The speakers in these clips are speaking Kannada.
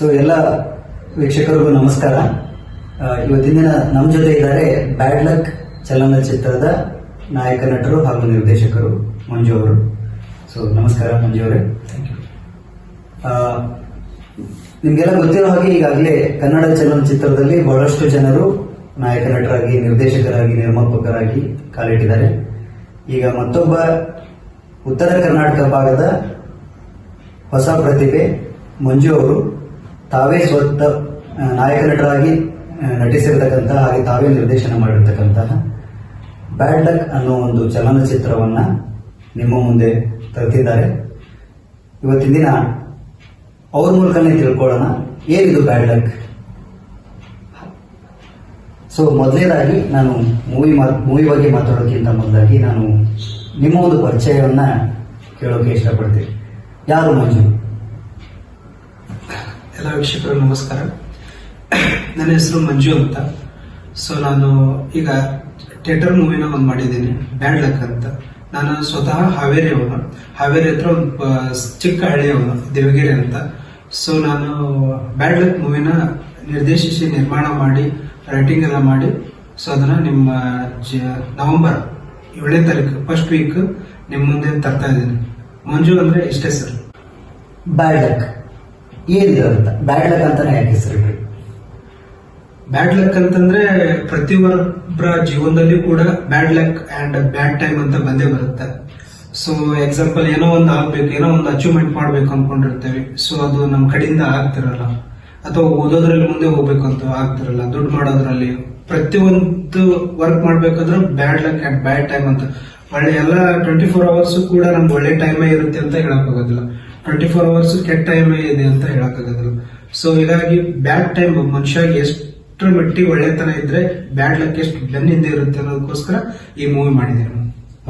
ಸೊ ಎಲ್ಲ ವೀಕ್ಷಕರಿಗೂ ನಮಸ್ಕಾರ. ಇವತ್ತಿನ ದಿನ ನಮ್ಮ ಜೊತೆ ಇದ್ದಾರೆ ಬ್ಯಾಡ್ ಲಕ್ ಚಲನಚಿತ್ರದ ನಾಯಕ ನಟರು ಹಾಗೂ ನಿರ್ದೇಶಕರು ಮಂಜು ಅವರು. ಸೊ ನಮಸ್ಕಾರ ಮಂಜು ಅವರೇ. ನಿಮ್ಗೆಲ್ಲ ಗೊತ್ತಿರೋ ಹಾಗೆ ಈಗಾಗಲೇ ಕನ್ನಡ ಚಲನಚಿತ್ರದಲ್ಲಿ ಬಹಳಷ್ಟು ಜನರು ನಾಯಕ ನಟರಾಗಿ ನಿರ್ದೇಶಕರಾಗಿ ನಿರ್ಮಾಪಕರಾಗಿ ಕಾಲಿಟ್ಟಿದ್ದಾರೆ. ಈಗ ಮತ್ತೊಬ್ಬ ಉತ್ತರ ಕರ್ನಾಟಕ ಭಾಗದ ಹೊಸ ಪ್ರತಿಭೆ ಮಂಜು ಅವರು. ತಾವೇ ಸ್ವತಃ ನಾಯಕ ನಟರಾಗಿ ನಟಿಸಿರ್ತಕ್ಕಂತಹ ಹಾಗೆ ತಾವೇ ನಿರ್ದೇಶನ ಮಾಡಿರ್ತಕ್ಕಂತಹ ಬ್ಯಾಡ್ ಲಕ್ ಅನ್ನೋ ಒಂದು ಚಲನಚಿತ್ರವನ್ನ ನಿಮ್ಮ ಮುಂದೆ ತರ್ತಿದ್ದಾರೆ. ಇವತ್ತಿನ ದಿನ ಅವ್ರ ಮೂಲಕನೇ ತಿಳ್ಕೊಳ್ಳೋಣ, ಏನಿದು ಬ್ಯಾಡ್ ಲಕ್? ಸೊ ಮೊದಲನೇದಾಗಿ ನಾನು ಮೂವಿ ಮೂವಿ ಬಗ್ಗೆ ಮಾತಾಡೋಕ್ಕಿಂತ ಮೊದಲಾಗಿ ನಾನು ನಿಮ್ಮ ಒಂದು ಪರಿಚಯವನ್ನ ಕೇಳೋಕೆ ಇಷ್ಟಪಡ್ತೀನಿ. ಯಾರು ಮಂಜು? ಎಲ್ಲ ವೀಕ್ಷಕರು ನಮಸ್ಕಾರ. ನನ್ನ ಹೆಸರು ಮಂಜು ಅಂತ. ಸೊ ನಾನು ಈಗ ಥಿಯೇಟರ್ ಮೂವಿನ ಒಂದು ಮಾಡಿದ್ದೀನಿ ಬ್ಯಾಡ್ ಲಕ್ ಅಂತ. ನಾನು ಸ್ವತಃ ಹಾವೇರಿ ಅವನು. ಹಾವೇರಿ ಹತ್ರ ಒಂದು ಚಿಕ್ಕ ಹಳ್ಳಿಯವನು ದೇವಗಿರಿ ಅಂತ. ಸೊ ನಾನು ಬ್ಯಾಡ್ ಲಕ್ ಮೂವಿನ ನಿರ್ದೇಶಿಸಿ, ನಿರ್ಮಾಣ ಮಾಡಿ ರೈಟಿಂಗ್ ಎಲ್ಲ ಮಾಡಿ ಸೊ ಅದನ್ನ ನಿಮ್ಮ ನವೆಂಬರ್ ಏಳನೇ ತಾರೀಕು ಫಸ್ಟ್ ವೀಕ್ ನಿಮ್ಮ ಮುಂದೆ ತರ್ತಾ ಇದ್ದೀನಿ. ಮಂಜು ಅಂದ್ರೆ ಇಷ್ಟೇ ಸರ್? ಬ್ಯಾಡ್ ಲಕ್ ಏನಿದೆ ಅಂತ? ಬ್ಯಾಡ್ ಲಕ್ ಅಂತಾನೆ ಯಾಕೆ ಹೆಸರಿಟ್ರಿ ಬ್ಯಾಡ್ ಲಕ್ ಅಂತಂದ್ರೆ ಪ್ರತಿಯೊಬ್ಬರ ಜೀವನದಲ್ಲಿ ಕೂಡ bad luck and bad time ಅಂತ ಬಂದೇ ಬರುತ್ತೆ. ಸೊ ಎಕ್ಸಾಂಪಲ್ ಏನೋ ಒಂದು ಆಗ್ಬೇಕು, ಏನೋ ಒಂದು ಅಚೀವ್ಮೆಂಟ್ ಮಾಡ್ಬೇಕು ಅನ್ಕೊಂಡಿರ್ತೇವೆ. ಸೊ ಅದು ನಮ್ಮ ಕಡೆಯಿಂದ ಆಗ್ತಿರಲ್ಲ. ಅಥವಾ ಓದೋದ್ರಲ್ಲಿ ಮುಂದೆ ಹೋಗ್ಬೇಕು ಅಂತ ಆಗ್ತಿರಲ್ಲ, ದುಡ್ಡು ಮಾಡೋದ್ರಲ್ಲಿ. ಪ್ರತಿಯೊಂದು ವರ್ಕ್ ಮಾಡ್ಬೇಕಾದ್ರೆ bad luck and bad time ಅಂತ. ಒಳ್ಳೆ ಎಲ್ಲ ಟ್ವೆಂಟಿ ಫೋರ್ ಅವರ್ಸ್ ಕೂಡ ನಮ್ಗೆ ಒಳ್ಳೆ ಟೈಮೇ ಇರುತ್ತೆ ಅಂತ ಹೇಳಕ್ಕಾಗೋದಿಲ್ಲ. ಟ್ವೆಂಟಿ ಫೋರ್ ಅವರ್ಸ್ ಕೆಟ್ಟ ಟೈಮ್ ಇದೆ ಅಂತ ಹೇಳಕ್ಕಾಗೋದಿಲ್ಲ. ಸೊ ಹೀಗಾಗಿ ಬ್ಯಾಡ್ ಟೈಮ್ ಮನುಷ್ಯ ಎಷ್ಟರ ಮಟ್ಟಿಗೆ ಒಳ್ಳೆತನ ಇದ್ರೆ ಬ್ಯಾಡ್ ಲಕ್ ಎಷ್ಟು ಬೆನ್ನಿಂದ ಇರುತ್ತೆ ಅನ್ನೋದಕ್ಕೋಸ್ಕರ ಈ ಮೂವಿ ಮಾಡಿದ್ದೀನಿ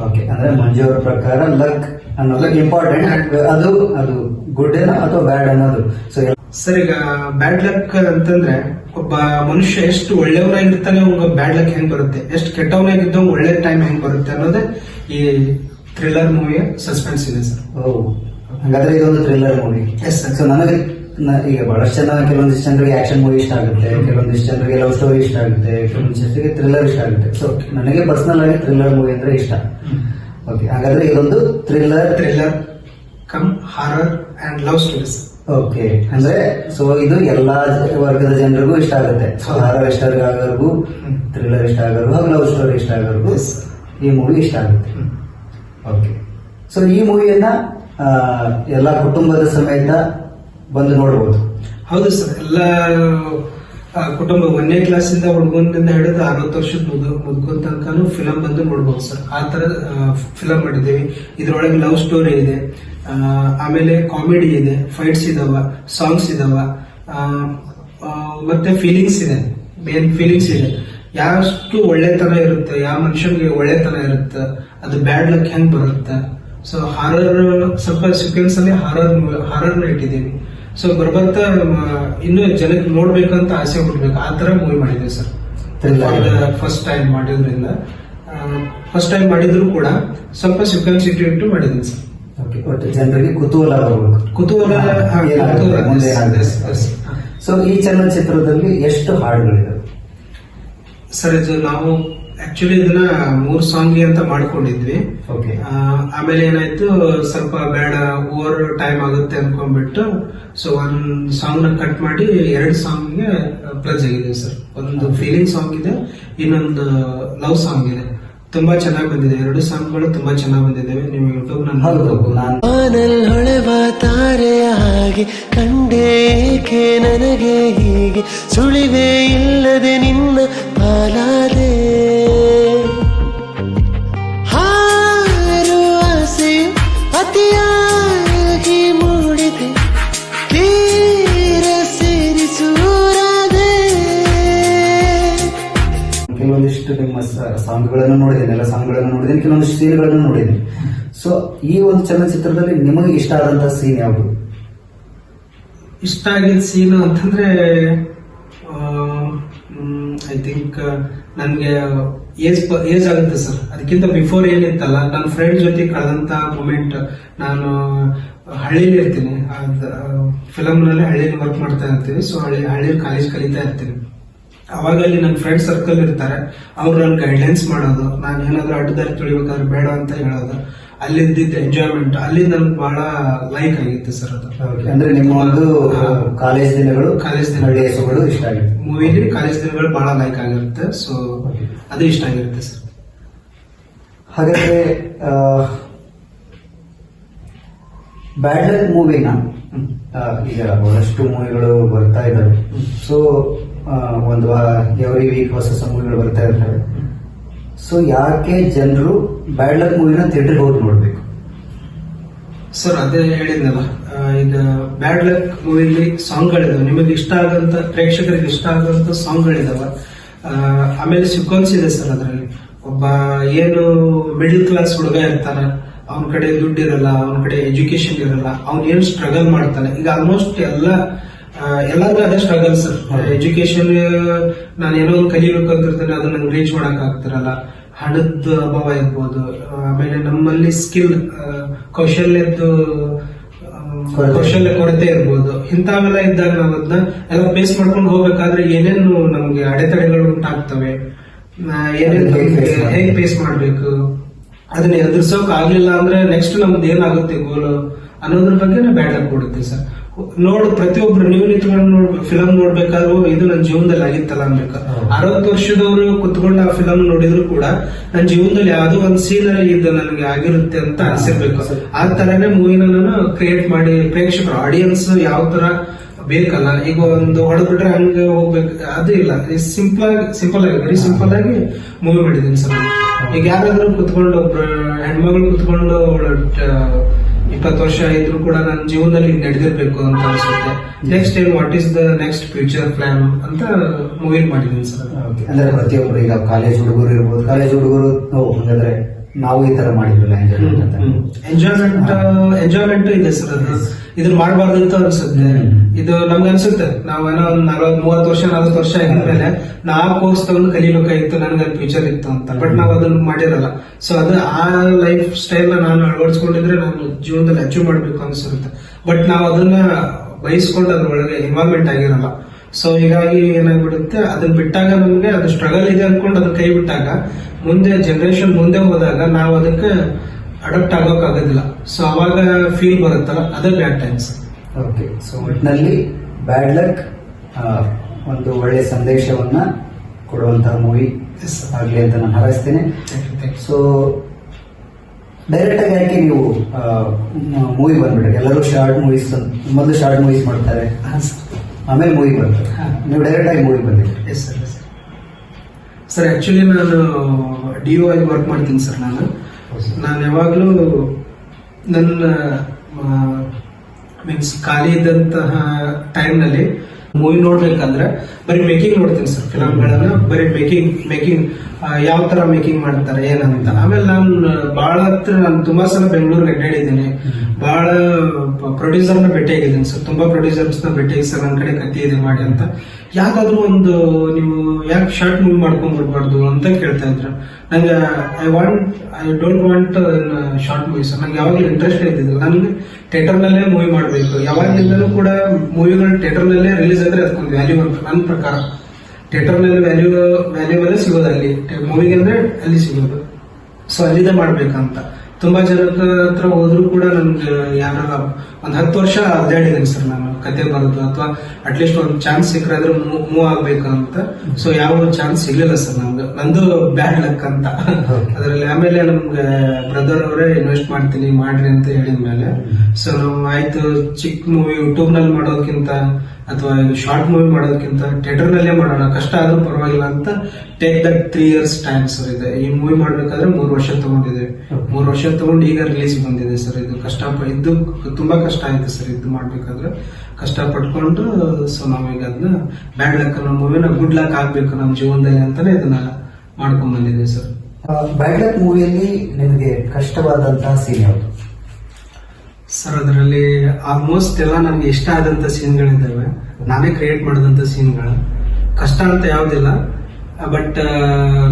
ಓಕೆ ಅಂದ್ರೆ ಮಂಜು ಅವರ ಪ್ರಕಾರ ಲಕ್ ಅನ್ನೋದು ಇಂಪಾರ್ಟೆಂಟ್ ಅದು ಅದು ಗುಡ್ ಏನೋ ಅಥವಾ ಬ್ಯಾಡ್ ಅನ್ನೋದು? ಸೊ ಸರ್ ಈಗ ಬ್ಯಾಡ್ ಲಕ್ ಅಂತಂದ್ರೆ ಒಬ್ಬ ಮನುಷ್ಯ ಎಷ್ಟು ಒಳ್ಳೆಯವನಾಗಿರ್ತಾನೆ ಅವ್ನ ಬ್ಯಾಡ್ ಲಕ್ ಹೆಂಗ್ ಬರುತ್ತೆ? ಎಷ್ಟು ಕೆಟ್ಟವನಾಗಿದ್ದ ಒಳ್ಳೆ ಟೈಮ್ ಹೆಂಗ್ ಬರುತ್ತೆ ಅನ್ನೋದೇ ಈ ಥ್ರಿಲ್ಲರ್ ಮೂವಿಯ ಸಸ್ಪೆನ್ಸ್ ಇದೆ ಸರ್. ಓ ಹಾಗಾದ್ರೆ ಇದೊಂದು ಥ್ರಿಲ್ಲರ್ ಮೂವಿ. ಸೊ ನನಗೆ ಈಗ ಬಹಳಷ್ಟು ಜನ ಕೆಲವೊಂದಿಷ್ಟು ಜನರಿಗೆ ಆಕ್ಷನ್ ಮೂವಿ ಇಷ್ಟ ಆಗುತ್ತೆ ಕೆಲವೊಂದಿಷ್ಟು ಜನರಿಗೆ ಲವ್ ಸ್ಟೋರಿ ಇಷ್ಟ ಆಗುತ್ತೆ ಕೆಲವೊಂದಿಷ್ಟು ಜನರಿಗೆ ಥ್ರಿಲ್ಲರ್ ಇಷ್ಟ ಆಗುತ್ತೆ. ಸೊ ನನಗೆ ಪರ್ಸನಲ್ ಆಗಿ ಥ್ರಿಲ್ಲರ್ ಮೂವಿ ಅಂದ್ರೆ ಇಷ್ಟ. ಓಕೆ ಹಾಗಾದ್ರೆ ಇದೊಂದು thriller thriller cum horror and love stories okay ಅಂದ್ರೆ ಸೊ ಇದು ಎಲ್ಲಾ ವರ್ಗದ ಜನರಿಗೂ ಇಷ್ಟ ಆಗುತ್ತೆ. ಸೊ ಹಾರರ್ ಇಷ್ಟ ಆಗೋರ್ಗು ಥ್ರಿಲ್ಲರ್ ಇಷ್ಟ ಆಗೋರ್ಗು ಹಾಗೂ ಲವ್ ಸ್ಟೋರಿ ಇಷ್ಟ ಆಗೋರ್ಗು. ಈ ಮೂವಿ ಇಷ್ಟ ಆಗುತ್ತೆ. ಓಕೆ ಸೊ ಈ ಮೂವಿಯನ್ನ ಎಲ್ಲ ಕುಟುಂಬದ ಸಮೇತ ಬಂದು ನೋಡಬಹುದು ಹೌದು ಸರ್, ಎಲ್ಲ ಕುಟುಂಬ ಒಂದನೇ ಕ್ಲಾಸಿಂದ ಹುಡುಗನಿಂದ ಹಿಡಿದು ಅರವತ್ತು ವರ್ಷದ ಮುದ್ಕೋ ತನಕನೂ ಫಿಲಂ ಬಂದು ನೋಡಬಹುದು ಸರ್. ಆ ತರ ಫಿಲಂ ಮಾಡಿದ್ದೀವಿ. ಇದ್ರೊಳಗೆ ಲವ್ ಸ್ಟೋರಿ ಇದೆ. ಆಮೇಲೆ ಕಾಮಿಡಿ ಇದೆ. ಫೈಟ್ಸ್ ಇದಾವ ಸಾಂಗ್ಸ್ ಇದಾವ. ಮತ್ತೆ ಫೀಲಿಂಗ್ಸ್ ಇದೆ. ಮೇನ್ ಫೀಲಿಂಗ್ಸ್ ಇದೆ. ಯಾವಷ್ಟು ಒಳ್ಳೆತನ ಇರುತ್ತೆ, ಯಾವ ಮನುಷ್ಯನಿಗೆ ಒಳ್ಳೆತನ ಇರುತ್ತೆ, ಅದು ಬ್ಯಾಡ್ ಲಕ್ ಹೆಂಗ್ ಬರುತ್ತೆ? ಸೊ ಹಾರರ್ ಸ್ವಲ್ಪ ಸೀಕ್ವೆನ್ಸ್ ಅಲ್ಲಿ ಹಾರರ್ ಹಾರರ್ನ ಇಟ್ಟಿದ್ದೀವಿ ಸೊ ಬರ್ಬರ್ತಾ ಇನ್ನು ಜನಕ್ಕೆ ನೋಡ್ಬೇಕಂತ ಆಸೆ ಹುಡ್ಬೇಕು ಆ ತರ ಮೂವಿ ಮಾಡಿದ್ವಿ ಸರ್. ಫಸ್ಟ್ ಟೈಮ್ ಮಾಡಿದ್ರಿಂದ. ಫಸ್ಟ್ ಟೈಮ್ ಮಾಡಿದ್ರು ಕೂಡ ಸ್ವಲ್ಪ ಸೀಕ್ವೆನ್ಸ್ ಇಟ್ಟು ಮಾಡಿದ್ವಿ ಸರ್ ಓಕೆ ಒಟ್ಟು ಜನರಿಗೆ ಕುತೂಹಲ ಕುತೂಹಲ. ಸೊ ಈ ಚಲನಚಿತ್ರದಲ್ಲಿ ಎಷ್ಟು ಹಾಡುಗಳಿವೆ ಸರ್ ಇದು ನಾವು ಆಕ್ಚುಲಿ ಇದನ್ನ ಮೂರ್ ಸಾಂಗ್ ಅಂತ ಮಾಡ್ಕೊಂಡಿದ್ವಿ. ಓಕೆ ಆಮೇಲೆ ಏನಾಯ್ತು ಸ್ವಲ್ಪ ಬೇಡ ಓವರ್ ಟೈಮ್ ಆಗುತ್ತೆ ಅನ್ಕೊಂಡ್ಬಿಟ್ಟು ಸೊ ಒಂದ್ ಸಾಂಗ್ನ ಕಟ್ ಮಾಡಿ ಎರಡು ಸಾಂಗ್ಗೆ ಪ್ಲಸ್ ಆಗಿದೆ ಸರ್ ಒಂದು ಫೀಲಿಂಗ್ ಸಾಂಗ್ ಇದೆ ಇನ್ನೊಂದು ಲವ್ ಸಾಂಗ್ ಇದೆ. ತುಂಬಾ ಚೆನ್ನಾಗಿ ಬಂದಿದೆ. ಎರಡು ಸಾಂಗ್ಗಳು ತುಂಬಾ ಚೆನ್ನಾಗಿ ಬಂದಿದ್ದಾವೆ. ನೀವು ಯೂಟ್ಯೂಬ್ ಹಾಗೆ ಕಂಡೇಕೆ ನನಗೆ ಹೀಗೆ ಸುಳಿವೆ ಇಲ್ಲದೆ ನಿನ್ನ ಕೆಲವೊಂದಿಷ್ಟು ನಿಮ್ಮ ಸಾಂಗ್ಗಳನ್ನು ನೋಡಿದ್ದೇನೆ, ಎಲ್ಲ ಸಾಂಗ್ಗಳನ್ನು ನೋಡಿದ್ದೇನೆ ಕೆಲವೊಂದಿಷ್ಟು ಸೀನ್ಗಳನ್ನು ನೋಡಿದ್ದೇನೆ. ಸೊ ಈ ಒಂದು ಚಲನಚಿತ್ರದಲ್ಲಿ ನಿಮಗೆ ಇಷ್ಟ ಆದಂತಹ ಸೀನ್ ಯಾವುದು? ಇಷ್ಟ ಆಗಿದ್ದ ಸೀನು ಅಂತಂದ್ರೆ ಐ ಥಿಂಕ್ ನನಗೆ ಏಜ್ ಏಜ್ ಆಗುತ್ತೆ ಸರ್. ಅದಕ್ಕಿಂತ ಬಿಫೋರ್ ಏನಿತ್ತಲ್ಲ ನನ್ನ ಫ್ರೆಂಡ್ ಜೊತೆ ಕಳೆದಂತ ಮೂಮೆಂಟ್ ನಾನು ಹಳ್ಳಿಲಿ ಇರ್ತೀನಿ. ಫಿಲಮ್ನಲ್ಲಿ ಹಳ್ಳಿಲಿ ವರ್ಕ್ ಮಾಡ್ತಾ ಇರ್ತೀನಿ ಸೊ ಹಳ್ಳಿ ಹಳ್ಳಿ ಕಾಲೇಜ್ ಕಲಿತಾ ಇರ್ತೀನಿ. ಅವಾಗ ಅಲ್ಲಿ ನನ್ನ ಫ್ರೆಂಡ್ ಸರ್ಕಲ್ ಇರ್ತಾರೆ ಅವ್ರು ನನ್ನ ಗೈಡ್ಲೈನ್ಸ್ ಮಾಡೋದು ನಾನು ಏನಾದರೂ ಅಡ್ಡದಾರಿ ತುಳಿಬೇಕಾದ್ರೆ ಬೇಡ ಅಂತ ಹೇಳೋದು ಅಲ್ಲಿದ್ದಿದ್ದ ಎಂಜಾಯ್ಮೆಂಟ್ ಅಲ್ಲಿ ನನ್ಗೆ ಬಹಳ ಲೈಕ್ ಆಗಿತ್ತು ಸರ್ ಅದು. ಅಂದ್ರೆ ನಿಮ್ಮ ಒಂದು ಕಾಲೇಜ್ ದಿನಗಳು ಕಾಲೇಜ್ ದಿನಗಳು ಇಷ್ಟ ಆಗಿತ್ತು. ಮೂವಿಲಿ ಕಾಲೇಜ್ ದಿನಗಳು ಬಹಳ ಲೈಕ್ ಆಗಿರುತ್ತೆ ಸೊ ಅದು ಇಷ್ಟ ಆಗಿರುತ್ತೆ ಸರ್ ಹಾಗಾದ್ರೆ ಬ್ಯಾಡ್ ಲಕ್ ಮೂವಿನ ಈಗ ಬಹಳಷ್ಟು ಮೂವಿಗಳು ಬರ್ತಾ ಇದ್ದಾವೆ ಸೊ ಒಂದು ಎವ್ರಿ ವೀಕ್ ಹೊಸ ಮೂವಿಗಳು ಬರ್ತಾ ಇರ್ತವೆ ಸೊ ಯಾಕೆ ಜನರು ಬ್ಯಾಡ್ ಲಕ್ ಮೂವಿನ ಥಿಯೇಟರ್ಗೆ ಹೋಗಿ ನೋಡ್ಬೇಕು? ಸರ್, ಅದೇ ಹೇಳಿದ್ನಲ್ಲ ಈಗ ಬ್ಯಾಡ್ ಲಕ್ ಮೂವಿಲಿ ಸಾಂಗ್ಗಳಿದಾವೆ. ನಿಮಗೆ ಇಷ್ಟ ಆಗಂತ ಪ್ರೇಕ್ಷಕರಿಗೆ ಇಷ್ಟ ಆಗಂತ ಸಾಂಗ್ಗಳಿದಾವೆ. ಆಮೇಲೆ ಸಿಕ್ವೆನ್ಸ್ ಇದೆ ಸರ್ ಅದರಲ್ಲಿ. ಒಬ್ಬ ಏನು ಮಿಡಲ್ ಕ್ಲಾಸ್ ಹುಡುಗ ಇರ್ತಾನೆ, ಅವನ ಕಡೆ ದುಡ್ಡು ಇರಲ್ಲ ಅವನ ಕಡೆ ಎಜುಕೇಶನ್ ಇರಲ್ಲ, ಅವ್ನ ಏನ್ ಸ್ಟ್ರಗಲ್ ಮಾಡ್ತಾನೆ. ಈಗ ಆಲ್ಮೋಸ್ಟ್ ಎಲ್ಲ ಆ, ಎಲ್ಲರಿಗೂ ಅದೇ ಸ್ಟ್ರಗಲ್ ಸರ್ ಎಜುಕೇಶನ್ ನಾನು ಏನೋ ಒಂದು ಕಲಿಬೇಕು ಅಂತ ಇರ್ತೇನೆ ಅದನ್ನ ನಂಗೆ ರೀಚ್ ಮಾಡಕ್ ಆಗ್ತಿರಲ್ಲ. ಹಣದ ಅಭಾವ ಇರ್ಬೋದು. ಆಮೇಲೆ ನಮ್ಮಲ್ಲಿ ಸ್ಕಿಲ್ ಕೌಶಲ್ಯದ್ದು ಕೌಶಲ್ಯ ಕೊರತೆ ಇರ್ಬೋದು. ಇಂಥವೆಲ್ಲ ಇದ್ದಾಗ ನಾವು ಅದನ್ನ ಎಲ್ಲ ಫೇಸ್ ಮಾಡ್ಕೊಂಡು ಹೋಗ್ಬೇಕಾದ್ರೆ ಏನೇನು ನಮ್ಗೆ ಅಡೆತಡೆಗಳು ಉಂಟಾಗ್ತವೆ? ಏನೇನು ಹೇಗ್ ಫೇಸ್ ಮಾಡ್ಬೇಕು? ಅದನ್ನ ಎದುರ್ಸೋಕ್ ಆಗ್ಲಿಲ್ಲ ಅಂದ್ರೆ ನೆಕ್ಸ್ಟ್ ನಮ್ದು ಏನಾಗುತ್ತೆ ಗೋಲು ಅನ್ನೋದ್ರ ಬಗ್ಗೆ ಬ್ಯಾಡ್ ಕೊಡುತ್ತೆ ಸರ್ ನೋಡ್ ಪ್ರತಿಯೊಬ್ರು ನೀವು ನಿಂತ್ಕೊಂಡು ಫಿಲಮ್ ನೋಡ್ಬೇಕಾದ್ರು ಇದು ನನ್ನ ಜೀವನದಲ್ಲಿ ಆಗಿತ್ತಲ್ಲ ಅನ್ಬೇಕು. ಅರವತ್ತು ವರ್ಷದವರು ಕುತ್ಕೊಂಡು ಆ ಫಿಲಮ್ ನೋಡಿದ್ರು ಕೂಡ ನನ್ನ ಜೀವನದಲ್ಲಿ ಯಾವ್ದೋ ಒಂದು ಸೀನರಿ ಇದು ನನಗೆ ಆಗಿರುತ್ತೆ ಅಂತ ಅನ್ಸಿರ್ಬೇಕು. ಆ ತರನೇ ಮೂವಿನ ನಾನು ಕ್ರಿಯೇಟ್ ಮಾಡಿ ಪ್ರೇಕ್ಷಕರು ಆಡಿಯನ್ಸ್ ಯಾವ ತರ ಬೇಕಲ್ಲ ಈಗ ಒಂದು ಹೊಡೆದ್ಬಿಟ್ರೆ ಹಂಗೆ ಹೋಗ್ಬೇಕು. ಅದು ಇಲ್ಲ. ಸಿಂಪಲ್ ಆಗಿ ಸಿಂಪಲ್ ಆಗಿ ವೆರಿ ಸಿಂಪಲ್ ಆಗಿ ಮೂವಿ ಮಾಡಿದೀನಿ ಸರ್. ಈಗ ಯಾರಾದ್ರೂ ಕುತ್ಕೊಂಡು ಒಬ್ರು ಹೆಣ್ಮಗಳು ಕುತ್ಕೊಂಡು ಇಪ್ಪತ್ತು ವರ್ಷ ಇದ್ರು ಕೂಡ ನನ್ನ ಜೀವನದಲ್ಲಿ ನಡೆದಿರ್ಬೇಕು ಅಂತ ಅನ್ಸುತ್ತೆ. ನೆಕ್ಸ್ಟ್ ಏನ್ what is the next future plan ಅಂತ ಮೂವಿ ಮಾಡಿದೀನಿ ಸರ್. ಅಂದ್ರೆ ಪ್ರತಿಯೊಬ್ಬರು ಈಗ ಕಾಲೇಜ್ ಹುಡುಗರು ಇರ್ಬೋದು. ಕಾಲೇಜ್ ಹುಡುಗರು ಹಂಗಂದ್ರೆ ನಾವು ಈ ತರ ಮಾಡಿದ್ವಲ್ಲ ಎಂಜಾಯ್ಮೆಂಟ್ ಅಂತ. ಎಂಜಾಯ್ಮೆಂಟ್ ಎಂಜಾಯ್ಮೆಂಟ್ ಇದೆ ಸರ್ ಅದು. ಇದನ್ನ ಮಾಡಬಾರ್ದು ಅಂತ ಅನ್ಸುತ್ತೆ. ಇದು ನಮ್ಗೆ ಅನ್ಸುತ್ತೆ. ನಾವೇನೋ ಒಂದ್ ನಲವತ್ ಮೂವತ್ತು ವರ್ಷ ನಲವತ್ತು ವರ್ಷ ಆಗಿದ್ಮೇಲೆ ನಾ ಕೋರ್ಸ್ ತಗೊಂಡು ಕಲಿಬೇಕಾಗಿತ್ತು ನನಗೆ ಫ್ಯೂಚರ್ ಇತ್ತು ಅಂತ. ಬಟ್ ನಾವ್ ಅದನ್ನ ಮಾಡಿರಲ್ಲ. ಸೊ ಅದು ಆ ಲೈಫ್ ಸ್ಟೈಲ್ ನಾನು ಅಳವಡಿಸ್ಕೊಂಡಿದ್ರೆ ನಾನು ಜೀವನದಲ್ಲಿ ಅಚೀವ್ ಮಾಡ್ಬೇಕು ಅನ್ಸುತ್ತೆ. ಬಟ್ ನಾವ್ ಅದನ್ನ ಬಯಸ್ಕೊಂಡು ಅದ್ರೊಳಗೆ ಇನ್ವಾಲ್ವ್ಮೆಂಟ್ ಆಗಿರಲ್ಲ. ಸೊ ಹೀಗಾಗಿ ಏನಾಗ್ಬಿಡುತ್ತೆ? ಅದನ್ನ ಬಿಟ್ಟಾಗ ನಮ್ಗೆ ಅದು ಸ್ಟ್ರಗಲ್ ಇದೆ ಅನ್ಕೊಂಡು ಅದನ್ನ ಕೈ ಬಿಟ್ಟಾಗ ಮುಂದೆ ಜನರೇಷನ್ ಮುಂದೆ ಹೋದಾಗ ನಾವು ಅದಕ್ಕೆ ಅಡಾಪ್ಟ್ ಆಗೋಕ್ಕಾಗೋದಿಲ್ಲ ಸೊ ಅವಾಗ ಫೀಲ್ ಬರುತ್ತಲ್ಲ ಅದೇ ಬ್ಯಾಡ್ ಟೈಮ್ಸ್ ಓಕೆ ಸೊ ಒಟ್ಟಿನಲ್ಲಿ ಬ್ಯಾಡ್ ಲಕ್ ಒಂದು ಒಳ್ಳೆ ಸಂದೇಶವನ್ನ ಕೊಡುವಂತಹ ಮೂವಿ ಆಗಲಿ ಅಂತ ನಾನು ಹಾರೈಸ್ತೇನೆ. ಸೊ ಡೈರೆಕ್ಟ್ ಆಗಿ ಯಾಕೆ ನೀವು ಮೂವಿ ಬಂದ್ಬಿಟ್ರಿ? ಎಲ್ಲರೂ ಶಾರ್ಟ್ ಮೂವೀಸ್ ಮೊದಲು ಶಾರ್ಟ್ ಮೂವೀಸ್ ಮಾಡ್ತಾರೆ. ಆಮೇಲೆ ಮೂವಿ ಬಂತು. ನೀವು ಡೈರೆಕ್ಟ್ ಆಗಿ ಮೂವಿ ಬಂದಿರಿ. ಎಸ್ ಸರ್ ಆ್ಯಕ್ಚುಲಿ ನಾನು ಡಿ ಒ ಆಗಿ ವರ್ಕ್ ಮಾಡ್ತೀನಿ ಸರ್ ನಾನು. ನಾನು ಯಾವಾಗಲೂ ನನ್ನ ಮೀನ್ಸ್ ಖಾಲಿ ಇದ್ದಂತಹ ಟೈಮ್ನಲ್ಲಿ ಮೂವಿ ನೋಡ್ಬೇಕಂದ್ರೆ ಬರೀ ಮೇಕಿಂಗ್ ನೋಡ್ತೀನಿ ಸರ್ ಫಿಲಮ್ಗಳನ್ನ ಬರೀ ಮೇಕಿಂಗ್ ಮೇಕಿಂಗ್ ಯಾವ ತರ ಮೇಕಿಂಗ್ ಮಾಡ್ತಾರೆ, ಏನಂತ. ಆಮೇಲೆ ನಾನು ಬಹಳ ಹತ್ರ ನಾನು ತುಂಬಾ ಸಲ ಬೆಂಗಳೂರಿಗೆ ಅಡ್ಡಾಡಿದ್ದೀನಿ ಬಹಳ ಪ್ರೊಡ್ಯೂಸರ್ನ ಭೇಟಿಯಾಗಿದ್ದೀನಿ ಸರ್. ತುಂಬಾ ಪ್ರೊಡ್ಯೂಸರ್ಸ್ನ ಭೇಟಿ ಆಗಿ ಸರ್ ನನ್ನ ಕಡೆ ಕತ್ತಿ ಇದೆ ಮಾಡಿ ಅಂತ. ಯಾವ್ದಾದ್ರು ಒಂದು, ನೀವು ಯಾಕೆ ಶಾರ್ಟ್ ಮೂವಿ ಮಾಡ್ಕೊಂಡ್ ಬಿಡ್ಬಾರ್ದು ಅಂತ ಕೇಳ್ತಾ ಇದ್ರು. ನಂಗೆ I want I don't want short movie sir. ನಂಗೆ ಯಾವಾಗಲೂ ಇಂಟ್ರೆಸ್ಟ್ ಇದ್ದಿದ್ದು ನನಗೆ ಥಿಯೇಟರ್ ನಲ್ಲೇ ಮೂವಿ ಮಾಡಬೇಕು. ಯಾವಾಗಿಂದಲೂ ಕೂಡ ಮೂವಿಗಳು ಥಿಯೇಟರ್ ನಲ್ಲೇ ರಿಲೀಸ್ ಆದ್ರೆ ಅದಕ್ಕೊಂದು ವ್ಯಾಲ್ಯೂ ಅಂತ ನನ್ನ ಪ್ರಕಾರ. ಥಿಯೇಟರ್ನಲ್ಲಿ ವ್ಯಾಲ್ಯೂ ವ್ಯಾಲ್ಯೂಬಲ್ ಸಿಗೋದು ಅಲ್ಲಿ. ಮೂವಿಗೆ ಅಂದ್ರೆ ಅಲ್ಲಿ ಸಿಗೋದು. ಸೊ ಅಲ್ಲಿದೆ ಮಾಡ್ಬೇಕಂತ. ತುಂಬಾ ಜನ ಹತ್ರ ಹೋದ್ರು ಕೂಡ ನನ್ಗೆ ಯಾರ ಒಂದ್ ಹತ್ತು ವರ್ಷ ಅಡ್ಡಾಡಿದ್ದೀನಿ ಸರ್ ನಾನು. ಕತೆ ಬರೋದು ಅಥವಾ ಅಟ್ಲೀಸ್ಟ್ ಒಂದು ಚಾನ್ಸ್ ಸಿಕ್ಕರಾದ್ರೆ ಮೂವ್ ಆಗ್ಬೇಕಂತ. ಅಂತ ಸೊ ಯಾವ ಚಾನ್ಸ್ ಸಿಗ್ಲಿಲ್ಲ ಸರ್ ನಮ್ಗೆ. ನಂದು ಬ್ಯಾಡ್ ಲಕ್ ಅಂತ. ಅದರಲ್ಲಿ ಆಮೇಲೆ ನಮ್ಗೆ ಬ್ರದರ್ ಅವರೇ ಇನ್ವೆಸ್ಟ್ ಮಾಡ್ತೀನಿ ಮಾಡ್ರಿ ಅಂತ ಹೇಳಿದ್ಮೇಲೆ. ಸೊ ನಾವು ಆಯ್ತು ಚಿಕ್ಕ ಮೂವಿ ಯೂಟ್ಯೂಬ್ನಲ್ಲಿ ಮಾಡೋದಕ್ಕಿಂತ ಅಥವಾ ಶಾರ್ಟ್ ಮೂವಿ ಮಾಡೋದಕ್ಕಿಂತ ಥಿಯೇಟರ್ ನಲ್ಲೇ ಮಾಡೋಣ ಕಷ್ಟ ಆದ್ರೂ ಪರವಾಗಿಲ್ಲ ಅಂತ take that three years time sir ಇದೆ. ಈ ಮೂವಿ ಮಾಡ್ಬೇಕಾದ್ರೆ ಮೂರು ವರ್ಷ ತಗೊಂಡಿದೆ. ಮೂರು ವರ್ಷ ತಗೊಂಡು ಈಗ ರಿಲೀಸ್ ಬಂದಿದೆ ಸರ್ ಇದು ಕಷ್ಟ ಇದ್ದು ಇದು ತುಂಬಾ ಕಷ್ಟ ಆಯ್ತು ಸರ್ ಇದು ಮಾಡ್ಬೇಕಾದ್ರೆ. ಕಷ್ಟ ಪಟ್ಕೊಂಡು ಸೊ ನಾವೀಗ ಅದನ್ನ ಬ್ಯಾಡ್ ಲಕ್ ಅನ್ನೋ ಮೂವಿನ ಗುಡ್ ಲಕ್ ಆಗ್ಬೇಕು ನಮ್ಮ ಜೀವನದಲ್ಲಿ ಅಂತಾನೆ ಇದನ್ನ ಮಾಡ್ಕೊಂಡ್ ಬಂದಿದೆ ಸರ್ ಬ್ಯಾಡ್ ಲಕ್ ಮೂವಿಯಲ್ಲಿ ನಿಮಗೆ ಕಷ್ಟವಾದಂತಹ ಸೀನ್ ಯಾವುದು? ಸರ್ ಅದರಲ್ಲಿ ಆಲ್ಮೋಸ್ಟ್ ಎಲ್ಲ ನನಗೆ ಇಷ್ಟ ಆದಂತ ಸೀನ್ಗಳಿದ್ದಾವೆ ನಾನೇ ಕ್ರಿಯೇಟ್ ಮಾಡಿದಂತ ಸೀನ್ಗಳು ಕಷ್ಟ ಅಂತ ಯಾವುದಿಲ್ಲ. ಬಟ್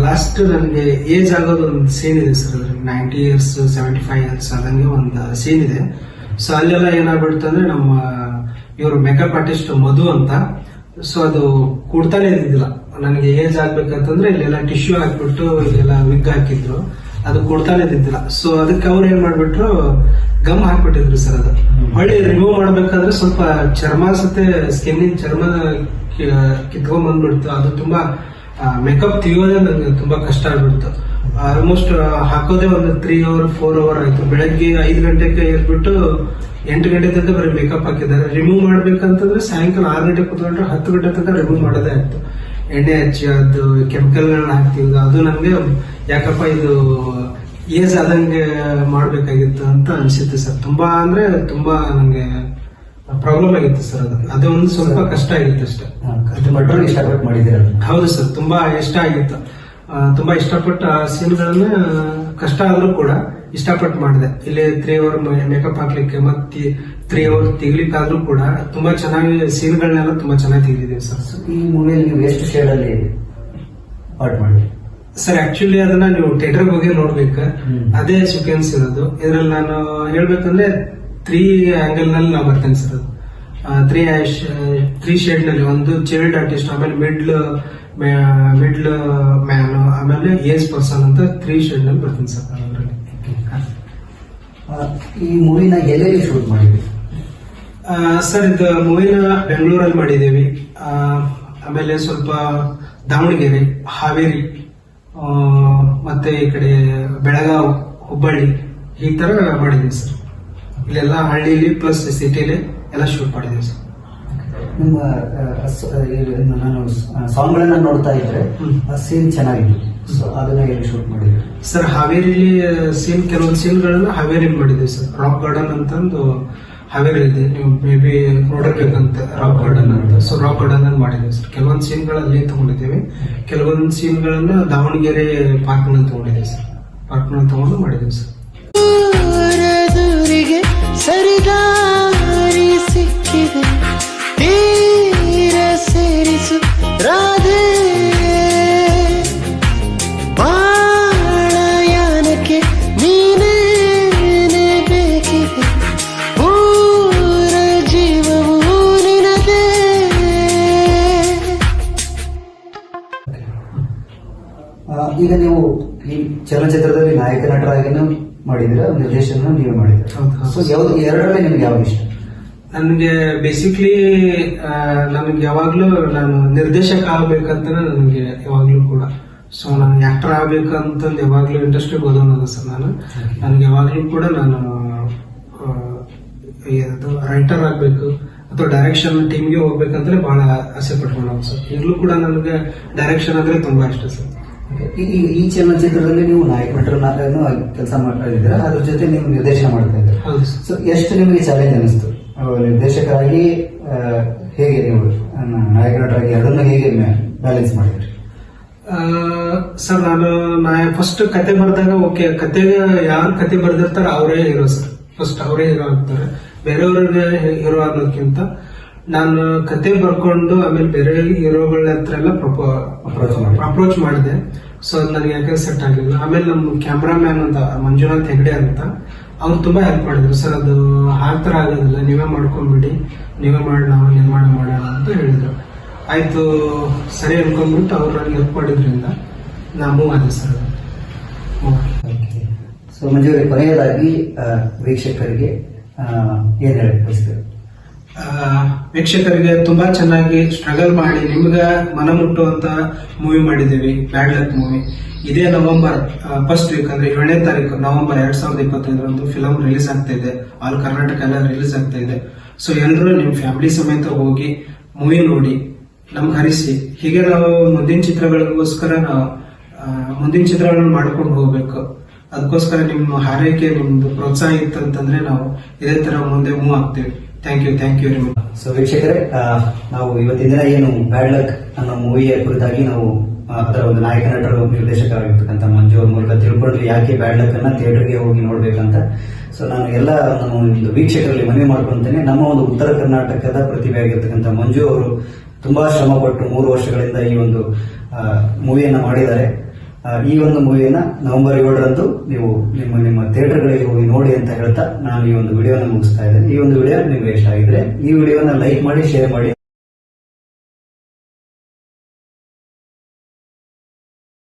ಲಾಸ್ಟ್ ನನಗೆ ಏಜ್ ಆಗೋದು ಒಂದು ಸೀನ್ ಇದೆ ಸರ್ ಅದ್ರಲ್ಲಿ ninety years seventy five years ಆದಂಗೆ ಒಂದು ಸೀನ್ ಇದೆ. ಸೊ ಅಲ್ಲೆಲ್ಲ ಏನಾಗ್ಬಿಡ್ತು ಅಂದ್ರೆ ನಮ್ಮ, ಇವರು ಮೇಕಪ್ ಆರ್ಟಿಸ್ಟ್ ಮಧು ಅಂತ. ಸೊ ಅದು ಕೂಡ್ತಾನೆ ಇದ್ದಿಲ್ಲ ನನಗೆ ಏಜ್ ಆಗ್ಬೇಕಂತಂದ್ರೆ ಇಲ್ಲೆಲ್ಲ ಟಿಶ್ಯೂ ಹಾಕ್ಬಿಟ್ಟು, ಇಲ್ಲೆಲ್ಲ ವಿಗ್ ಹಾಕಿದ್ರು. ಅದು ಕೊಡ್ತಾನೆ ಇದ್ದಿಲ್ಲ ಸೊ ಅದಕ್ಕೆ ಅವ್ರು ಏನ್ ಮಾಡ್ಬಿಟ್ರು ಗಮ್ ಹಾಕ್ಬಿಟ್ಟಿದ್ರು ಸರ್ ಅದು. ಹೊಳ್ಳಿ ರಿಮೂವ್ ಮಾಡ್ಬೇಕಾದ್ರೆ ಸ್ವಲ್ಪ ಚರ್ಮ ಸತ್ತೆ ಸ್ಕಿನ್ನಿನ ಚರ್ಮ ಕಿತ್ಕೊಂಡ್ ಬಂದ್ಬಿಡ್ತು. ಅದು ತುಂಬಾ ಮೇಕಪ್ ತೆಗಿಯೋದೇ ನಂಗೆ ತುಂಬಾ ಕಷ್ಟ ಆಗ್ಬಿಡ್ತು. ಆಲ್ಮೋಸ್ಟ್ ಹಾಕೋದೇ ಒಂದು ತ್ರೀ ಅವರ್ ಫೋರ್ ಅವರ್ ಆಯ್ತು. ಬೆಳಗ್ಗೆ ಐದು ಗಂಟೆಗೆ ಏರ್ಬಿಟ್ಟು ಎಂಟು ಗಂಟೆ ತನಕ ಬರೀ ಮೇಕಪ್ ಹಾಕಿದ್ದಾರೆ. ರಿಮೂವ್ ಮಾಡ್ಬೇಕಂತಂದ್ರೆ ಸಾಯಂಕಾಲ ಆರು ಗಂಟೆ ಕುತ್ಕೊಂಡ್ರೆ ಹತ್ತು ಗಂಟೆ ತನಕ ರಿಮೂವ್ ಮಾಡೋದೇ ಆಯ್ತು. ಎಣ್ಣೆ ಹಚ್ಚಿ ಅದು ಕೆಮಿಕಲ್ಗಳನ್ನ ಹಾಕ್ತಿದ್ದು ಅದು ನಮ್ಗೆ ಯಾಕಪ್ಪ ಇದು ಏಜ್ ಆದಂಗೆ ಮಾಡಬೇಕಾಗಿತ್ತು ಅಂತ ಅನಿಸುತ್ತೆ ಸರ್. ತುಂಬಾ ಅಂದ್ರೆ ತುಂಬಾ ನಂಗೆ ಪ್ರಾಬ್ಲಮ್ ಆಗಿತ್ತು ಸರ್ ಅದು. ಅದು ಒಂದು ಸ್ವಲ್ಪ ಕಷ್ಟ ಆಗಿತ್ತು ಅಷ್ಟೇ. ಇಷ್ಟಪಟ್ಟು ಮಾಡಿದ್ದೀರ ಹೌದು ಸರ್ ತುಂಬಾ ಇಷ್ಟ ಆಗಿತ್ತು. ತುಂಬಾ ಇಷ್ಟಪಟ್ಟು ಆ ಸೀನ್ಗಳನ್ನ ಕಷ್ಟ ಆದ್ರೂ ಕೂಡ ಇಷ್ಟಪಟ್ಟು ಮಾಡಿದೆ. ಇಲ್ಲಿ ತ್ರೀ ಅವರ್ ಮೇಕಪ್ ಹಾಕ್ಲಿಕ್ಕೆ ಮತ್ತೆ ತ್ರೀ ಅವರ್ ತೆಗಿಲಿಕ್ಕಾದ್ರೂ ಕೂಡ ತುಂಬಾ ಚೆನ್ನಾಗಿ ಸೀನ್ಗಳನ್ನೆಲ್ಲ ತುಂಬಾ ಚೆನ್ನಾಗಿ ತೆಗೆದಿದ್ದೀವಿ ಸರ್. ಈ ಮೂವಿಯಲ್ಲಿ ನೀವು ಎಷ್ಟು ಶೇಡ್ ಅಲ್ಲಿ ಪಾರ್ಟ್ ಮಾಡಿ ಸರ್ ಆಕ್ಚುಲಿ ಅದನ್ನ ನೀವು ಥಿಯೇಟರ್ ಹೋಗಿ ನೋಡ್ಬೇಕು. ಅದೇ ಸೀಕ್ವೆನ್ಸ್ ಇರೋದು. ಇದ್ರಲ್ಲಿ ನಾನು ಹೇಳ್ಬೇಕಂದ್ರೆ ತ್ರೀ ಆಂಗಲ್ನಲ್ಲಿ ನಾವು ಬರ್ತೇನೆ ಸರ್ ಅದು ತ್ರೀ ತ್ರೀ ಶೇಡ್ನಲ್ಲಿ ಒಂದು ಚೈಲ್ಡ್ ಆರ್ಟಿಸ್ಟ್ ಆಮೇಲೆ ಮಿಡ್ಲ್ ಮಿಡ್ಲ್ ಮ್ಯಾನ್ ಆಮೇಲೆ ಏಜ್ ಪರ್ಸನ್ ಅಂತ ತ್ರೀ ಶೇಡ್ನಲ್ಲಿ ಬರ್ತೀನಿ ಸರ್ ಅದರಲ್ಲಿ. ಈ ಮೂವಿನ ಎಲ್ಲೆಲ್ಲಿ ಶೂಟ್ ಮಾಡಿದ್ವಿ ಸರ್ ಇದು ಮೂವಿನ ಬೆಂಗಳೂರಲ್ಲಿ ಮಾಡಿದ್ದೀವಿ. ಆಮೇಲೆ ಸ್ವಲ್ಪ ದಾವಣಗೆರೆ ಹಾವೇರಿ. ಮತ್ತೆ ಈ ಕಡೆ ಬೆಳಗಾವ್ ಹುಬ್ಬಳ್ಳಿ ಈ ತರ ಮಾಡಿದ್ದೀವಿ ಸರ್. ಇಲ್ಲೆಲ್ಲ ಹಳ್ಳಿಲಿ ಪ್ಲಸ್ ಸಿಟಿಲಿ ಎಲ್ಲ ಶೂಟ್ ಮಾಡಿದ್ದೀವಿ ಸರ್. ನಿಮ್ಮ ನಾನು ಸಾಂಗ್ಗಳನ್ನ ನೋಡ್ತಾ ಇದ್ರೆ ಸೀನ್ ಚೆನ್ನಾಗಿತ್ತು ಸೊ ಅದನ್ನ ಎಲ್ಲಿ ಶೂಟ್ ಮಾಡಿದ್ರಿ? ಸರ್ ಹಾವೇರಿಲಿ ಸೀನ್ ಕೆಲವೊಂದು ಸೀನ್ಗಳನ್ನ ಹಾವೇರಿಲಿ ಮಾಡಿದ್ದೀವಿ ಸರ್. ರಾಕ್ ಗಾರ್ಡನ್ ಅಂತಂದು ಹಾವೇರಿ ಇದೆ ನೀವು ಮೇ ಬಿ ನೋಡಿರ್ಬೇಕಂತ ರಾಕ್ ಗಾರ್ಡನ್ ಅಂತ. ಸೊ ರಾಕ್ ಗಾರ್ಡನ್ ಅಲ್ಲಿ ಮಾಡಿದ್ದೀವಿ ಸರ್. ಕೆಲವೊಂದು ಸೀನ್ಗಳಲ್ಲಿ ತಗೊಂಡಿದ್ದೀವಿ. ಕೆಲವೊಂದು ಸೀನ್ಗಳನ್ನ ದಾವಣಗೆರೆ ಪಾರ್ಕ್ನಲ್ಲಿ ತಗೊಂಡಿದ್ದೀವಿ ಸರ್. ಪಾರ್ಕ್ನಲ್ಲಿ ತಗೊಂಡು ಮಾಡಿದ್ದೀವಿ ಸರ್. ಸೊ ಯಾವ್ದು ಎರಡರಲ್ಲಿ ನಿಮ್ಗೆ ಯಾವ ಇಷ್ಟ? ನನಗೆ ಬೇಸಿಕ್ಲಿ ನನಗೆ ಯಾವಾಗಲೂ ನಾನು ನಿರ್ದೇಶಕ ಆಗ್ಬೇಕಂತ ನನಗೆ ಯಾವಾಗಲೂ ಕೂಡ. ಸೊ ನಾನು ಆಕ್ಟರ್ ಆಗ್ಬೇಕಂತಂದು ಯಾವಾಗ್ಲೂ ಇಂಡಸ್ಟ್ರಿಗೆ ಓದೋನಲ್ಲ ಸರ್ ನಾನು. ನನಗೆ ಯಾವಾಗಲೂ ಕೂಡ ನಾನು ಇದು ರೈಟರ್ ಆಗಬೇಕು ಅಥವಾ ಡೈರೆಕ್ಷನ್ ಟೀಮ್ಗೆ ಹೋಗ್ಬೇಕಂದ್ರೆ ಬಹಳ ಆಸೆ ಪಟ್ಕೊಂಡು ಸರ್. ಈಗಲೂ ಕೂಡ ನನಗೆ ಡೈರೆಕ್ಷನ್ ಅಂದ್ರೆ ತುಂಬಾ ಇಷ್ಟ ಸರ್. ಈ ಈ- ಚಲನಚಿತ್ರದಲ್ಲಿ ನೀವು ನಾಯಕ ನಟರನ್ನು ಕೆಲಸ ಮಾಡ್ತಾ ಇದ್ದೀರಾ ಅದ್ರ ಜೊತೆ ನೀವು ನಿರ್ದೇಶನ ಮಾಡ್ತಾ ಇದ್ದೀರಾ? ಸೊ ಎಷ್ಟು ನಿಮಗೆ ಚಾಲೆಂಜ್ ಅನಿಸ್ತು ನಿರ್ದೇಶಕರಾಗಿ ಹೇಗೆ ನೀವು ನಾಯಕ ನಟರಾಗಿ ಅದನ್ನು ಹೇಗೆ ಬ್ಯಾಲೆನ್ಸ್ ಮಾಡಿದ್ರಿ? ಸರ್ ನಾನು ನಾಯ ಫಸ್ಟ್ ಕತೆ ಬರೆದಾಗ ಓಕೆ ಕತೆಗೆ ಯಾರು ಕತೆ ಬರೆದಿರ್ತಾರೆ ಅವರೇ ಹೀರೋ ಸರ್ ಫಸ್ಟ್ ಅವರೇ ಹೀರೋ ಆಗ್ತಾರೆ. ಬೇರೆಯವ್ರಿಗೆ ಹೀರೋ ಅನ್ನೋಕ್ಕಿಂತ ನಾನು ಕತೆ ಬರ್ಕೊಂಡು ಆಮೇಲೆ ಬೇರೆ ಹೀರೋಗಳ ಹತ್ರ ಎಲ್ಲ. ಅಪ್ರೋಚ್ ಮಾಡಿದೆ. ಸೊ ಅದು ನನಗೆ ಯಾಕೆ ಸೆಟ್ ಆಗಲಿಲ್ಲ ಆಮೇಲೆ ನಮ್ಮ ಕ್ಯಾಮ್ರಾಮ್ಯಾನ್ ಅಂತ ಮಂಜುನಾಥ್ ಹೆಗ್ಡೆ ಅಂತ ಅವ್ರು ತುಂಬಾ ಹೆಲ್ಪ್ ಮಾಡಿದ್ರು. ಸರ್ ಅದು ಆ ಥರ ಆಗೋದಿಲ್ಲ. ನೀವೇ ಮಾಡ್ಕೊಂಡ್ಬಿಡಿ. ನೀವೇ ಮಾಡಿ ನಾವು ಮಾಡ ಮಾಡೋಣ ಅಂತ ಹೇಳಿದ್ರು. ಆಯ್ತು ಸರಿ ಅನ್ಕೊಂಡ್ಬಿಟ್ಟು ಅವ್ರು ನನಗೆ ಹೆಲ್ಪ್ ಮಾಡಿದ್ರಿಂದ ನಾ ಮೂವ್ ಆದೆ ಸರ್. ಸೊ ಮಂಜು ಕೊನೆಯದಾಗಿ ವೀಕ್ಷಕರಿಗೆ ಏನು ಏನ್ ಹೇಳಿ ಬಯಸ್ತೀರಿ? ವೀಕ್ಷಕರಿಗೆ ತುಂಬಾ ಚೆನ್ನಾಗಿ ಸ್ಟ್ರಗಲ್ ಮಾಡಿ ನಿಮ್ಗೆ ಮನ ಮುಟ್ಟುವಂತ ಮೂವಿ ಮಾಡಿದ್ದೀವಿ ಬ್ಯಾಡ್ ಲಕ್ ಮೂವಿ ಇದೇ ನವೆಂಬರ್ ಫಸ್ಟ್ ವೀಕ್ ಅಂದ್ರೆ ಏಳನೇ ತಾರೀಕು, ನವೆಂಬರ್ ಎರಡ್ ಸಾವಿರದ ಇಪ್ಪತ್ತೈದರಂದು ಫಿಲಂ ರಿಲೀಸ್ ಆಗ್ತಾ ಇದೆ. ಆಲ್ ಕರ್ನಾಟಕ ಎಲ್ಲ ರಿಲೀಸ್ ಆಗ್ತಾ ಇದೆ. ಸೊ ಎಲ್ಲರೂ ನಿಮ್ ಫ್ಯಾಮಿಲಿ ಸಮೇತ ಹೋಗಿ ಮೂವಿ ನೋಡಿ, ನಮ್ಗೆ ಹರಿಸಿ. ಹೀಗೆ ನಾವು ಮುಂದಿನ ಚಿತ್ರಗಳಿಗೋಸ್ಕರ ನಾವು ಮುಂದಿನ ಚಿತ್ರಗಳನ್ನ ಮಾಡ್ಕೊಂಡು ಹೋಗ್ಬೇಕು. ಅದಕ್ಕೋಸ್ಕರ ನಿಮ್ಮ ಹಾರೈಕೆ, ನಿಮ್ದು ಪ್ರೋತ್ಸಾಹ ಇತ್ತಂತಂದ್ರೆ ನಾವು ಇದೇ ತರ ಮುಂದೆ ಮೂವ್ ಆಗ್ತೀವಿ. Thank you thank you so ವೀಕ್ಷಕರೇ ನಾವು ಇವತ್ತಿನ ದಿನ ಏನು ಬ್ಯಾಡ್ ಲಕ್ ಅನ್ನೋ ಮೂವಿಯ ಕುರಿತಾಗಿ ನಾವು ಅದರ ಒಂದು ನಾಯಕ, ನಟರು, ನಿರ್ದೇಶಕರಾಗಿರ್ತಕ್ಕಂಥ ಮಂಜು ಅವ್ರ ಮೂಲಕ ತಿಳ್ಕೊಂಡ್ವಿ ಯಾಕೆ ಬ್ಯಾಡ್ ಲಕ್ ಅನ್ನ ಥಿಯೇಟರ್ಗೆ ಹೋಗಿ ನೋಡ್ಬೇಕಂತ. ಸೊ ನಾನು ಎಲ್ಲ ನಾನು ಒಂದು ವೀಕ್ಷಕರಲ್ಲಿ ಮನವಿ ಮಾಡ್ಕೊಂತೇನೆ, ನಮ್ಮ ಒಂದು ಉತ್ತರ ಕರ್ನಾಟಕದ ಪ್ರತಿಭೆ ಆಗಿರ್ತಕ್ಕಂಥ ಮಂಜು ಅವರು ತುಂಬಾ ಶ್ರಮಪಟ್ಟು ಮೂರು ವರ್ಷಗಳಿಂದ ಈ ಒಂದು ಮೂವಿಯನ್ನು ಮಾಡಿದ್ದಾರೆ. ಈ ಒಂದು ಮೂವಿಯನ್ನ ನವೆಂಬರ್ ಏಳರಂದು ನೀವು ನಿಮ್ಮ ನಿಮ್ಮ ಥಿಯೇಟರ್ಗಳಿಗೆ ಹೋಗಿ ನೋಡಿ ಅಂತ ಹೇಳ್ತಾ ನಾನು ಈ ಒಂದು ವಿಡಿಯೋನ ಮುಗಿಸ್ತಾ ಇದ್ದೇನೆ. ಈ ಒಂದು ವಿಡಿಯೋ ನಿಮ್ಗೆ ಇಷ್ಟ ಆಗಿದ್ರೆ ಈ ವಿಡಿಯೋನ ಲೈಕ್ ಮಾಡಿ, ಶೇರ್ ಮಾಡಿ.